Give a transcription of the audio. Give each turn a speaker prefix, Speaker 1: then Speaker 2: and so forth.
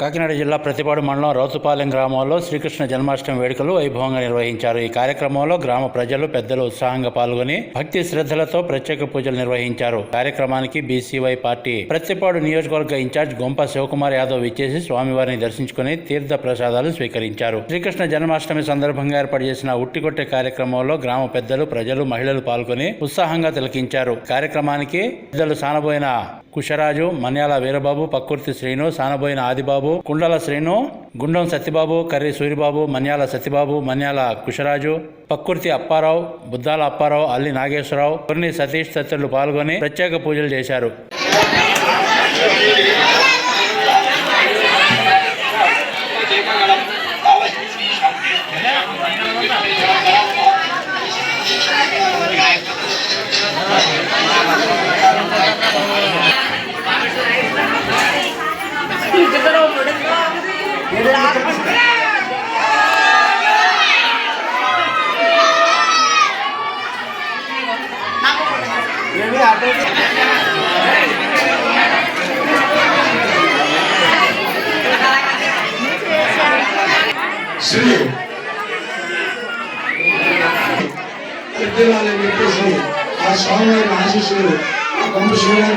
Speaker 1: కాకినాడ జిల్లా ప్రతిపాడు మండలం రౌతుపాలెం గ్రామంలో శ్రీకృష్ణ జన్మాష్టమి వేడుకలు వైభవంగా నిర్వహించారు. ఈ కార్యక్రమంలో గ్రామ ప్రజలు పెద్దలు ఉత్సాహంగా పాల్గొని భక్తి శ్రద్ధలతో ప్రత్యేక పూజలు నిర్వహించారు. కార్యక్రమానికి బీసీవై పార్టీ ప్రతిపాడు నియోజకవర్గ ఇన్ఛార్జ్ గొంప శివకుమార్ యాదవ్ ఇచ్చేసి స్వామివారిని దర్శించుకుని తీర్థ ప్రసాదాలు స్వీకరించారు. శ్రీకృష్ణ జన్మాష్టమి సందర్భంగా ఏర్పాటు చేసిన ఉట్టికొట్టే కార్యక్రమంలో గ్రామ పెద్దలు ప్రజలు మహిళలు పాల్గొని ఉత్సాహంగా తిలకించారు. కార్యక్రమానికి పెద్దలు సానబోయిన కుషరాజు మన్యాల వీరబాబు పక్కుర్తి శ్రీను సానబోయిన ఆదిబాబు కుండల శ్రీను గుండం సత్యబాబు కర్రి సూరిబాబు మన్యాల సత్యబాబు మన్యాల కుషరాజు పక్కుర్తి అప్పారావు బుద్దాల అప్పారావు అల్లి నాగేశ్వరరావు కొన్ని సతీష్ తదితరులు పాల్గొని ప్రత్యేక పూజలు చేశారు.
Speaker 2: శ్రీ ఎద్దులాలని చెప్పేసి ఆ స్వామివారి ఆశీస్సులు ఆ కొంప శివగారి